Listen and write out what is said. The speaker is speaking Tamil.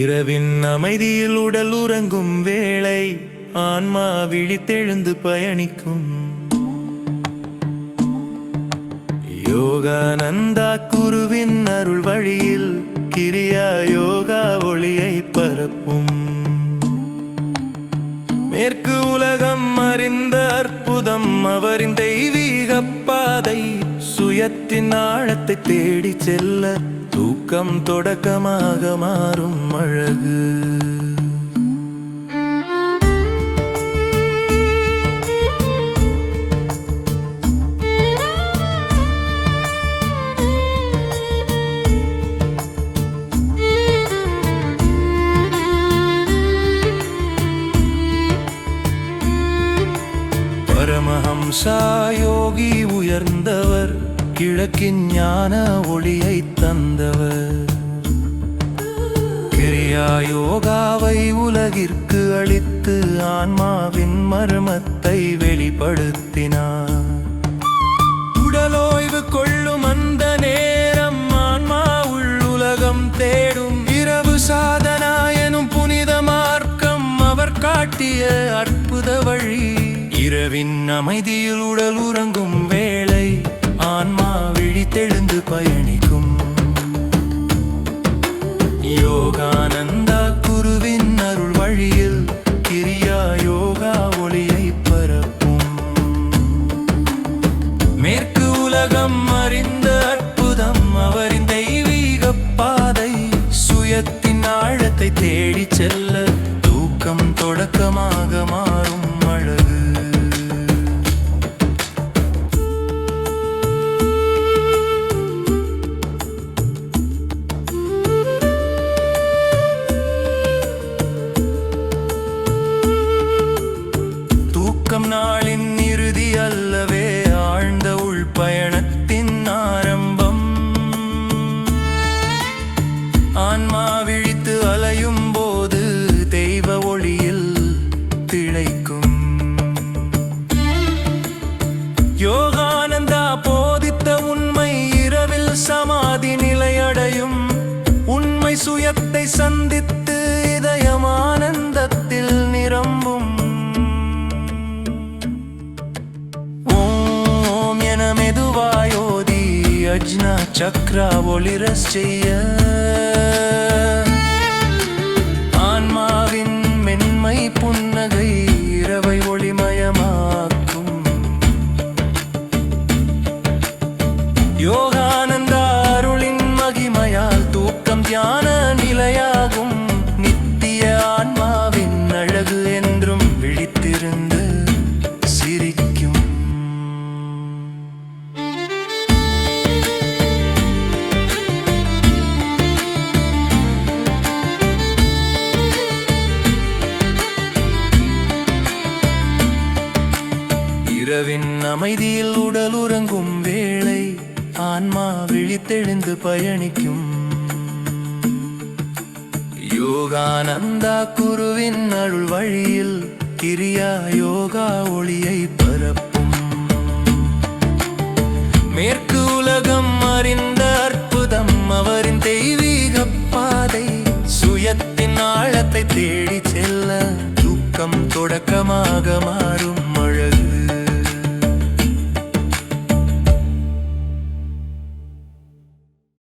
இரவின் அமைதியில் உடல் உறங்கும் வேளை ஆன்மா விழித்தெழுந்து பயணிக்கும். யோகானந்தா குருவின் அருள் வழியில் கிரியா யோகா ஒளியை பரப்பும். மேற்கு உலகம் அறிந்த அற்புதம் அவரின் தெய்வீக பாதை. சுயத்தின் ஆழத்தை தேடி செல்ல தூக்கம் தொடக்கமாக மாறும் அழகு. பரமஹம்சா யோகி உயர்ந்தவர். கிழக்கின் ஞான ஒளியை தந்தவர். கிரியா யோகாவை உலகிற்கு அளித்து ஆன்மாவின் மர்மத்தை வெளிப்படுத்தினார். உடலோய்வு கொள்ளும் அந்த நேரம் ஆன்மா உள்ளுலகம் தேடும். இரவு சாதனா எனும் புனித மார்க்கம் அவர் காட்டிய அற்புத வழி. இரவின் அமைதியில் உடல் உறங்கும் வேளை ஆன்மா விழித்தெழுந்து பயணிக்கும். யோகானந்தா குருவின் அருள் வழியில் கிரியா யோகா ஒளியை பரப்பும். மேற்கு உலகம் அறிந்த அற்புதம் அவரின் தெய்வீக பாதை சுயத்தின் ஆழத்தை தேடிச் செல்ல தூக்கம் தொடக்கமாக மாறும். அஜ்னா சக்ரா ஒளிரஸ் செய்ய. ஆன்மாவின் மென்மை புன்னகை இரவை ஒளிமயமாக்கும். யோக இரவின் அமைதியில் உடல் உறங்கும் வேளை ஆன்மா விழித்தெழுந்து பயணிக்கும். யோகானந்தா குருவின் அருள் வழியில் கிரியா யோகா ஒளியை பரப்பும். மேற்கு உலகம் அறிந்த அற்புதம் அவரின் தெய்வீக பாதை. சுயத்தின் ஆழத்தை தேடி செல்ல தூக்கம் தொடக்கமாக மாறும்.